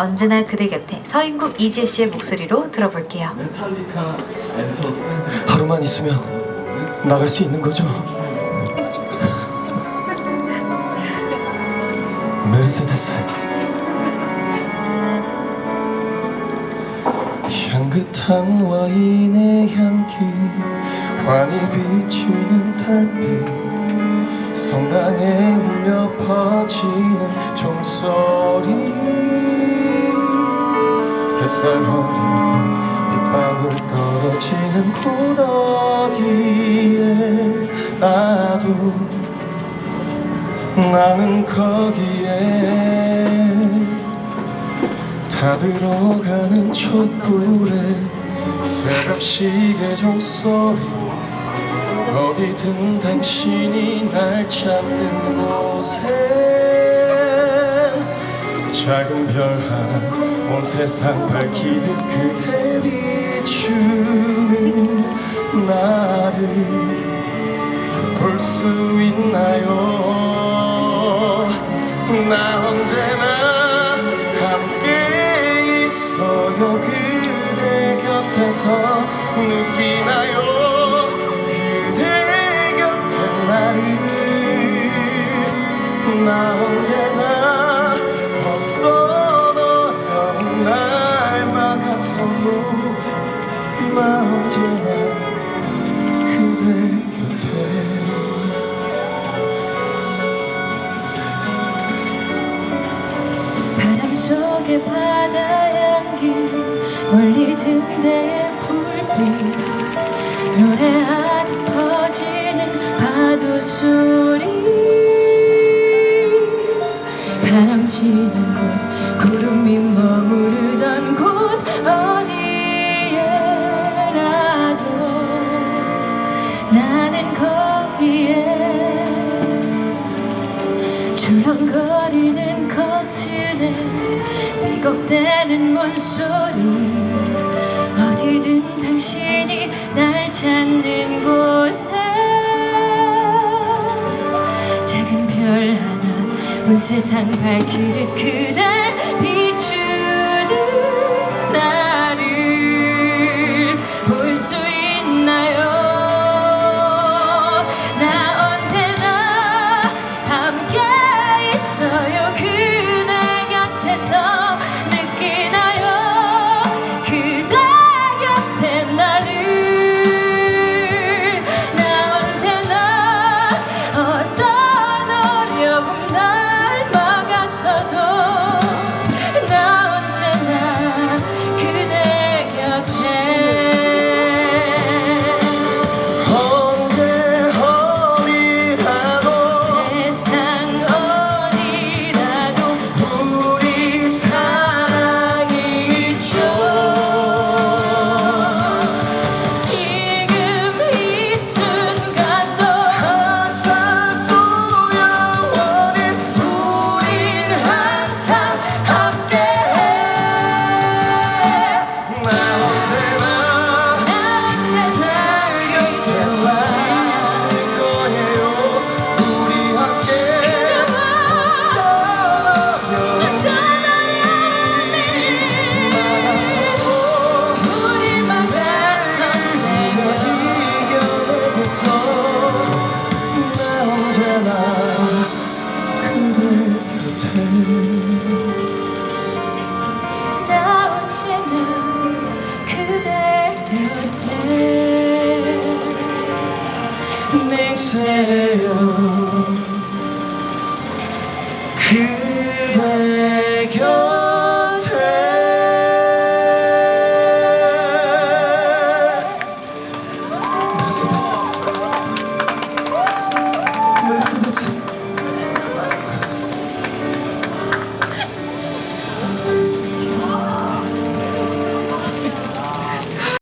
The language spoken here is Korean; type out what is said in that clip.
언제나 그대 곁에 서인국 이지혜 씨의 목소리로 들어볼게요. 하루만 있으면 나갈 수 있는 거죠? 메르세데스 향긋한 와인의 향기 환히 비추는 달빛 성당에 울려 퍼지는 종소리 햇살 어린 빗방울 떨어지는 곳 어디에 나도 나는 거기에 다 들어가는 촛불에 새벽 시계 종 소리. 어디든 당신이 날 찾는 곳에 작은 별 하나 온 세상 밝히듯 그댈 비추는 나를 볼 수 있나요? 나 언제나 함께 있어요. 그대 곁에서 느끼나요. 그대 곁에 나를 나 언제나 나 언제나 그대 곁에. 바람 속의 바다 향기 멀리 등대의 불빛. 노래하듯 퍼지는 파도 소리. 바람 치는 곳 삐걱대는 문소리. 어디든 당신이 날 찾는 곳에 작은 별 하나 온 세상 밝히듯 그댈 맹세요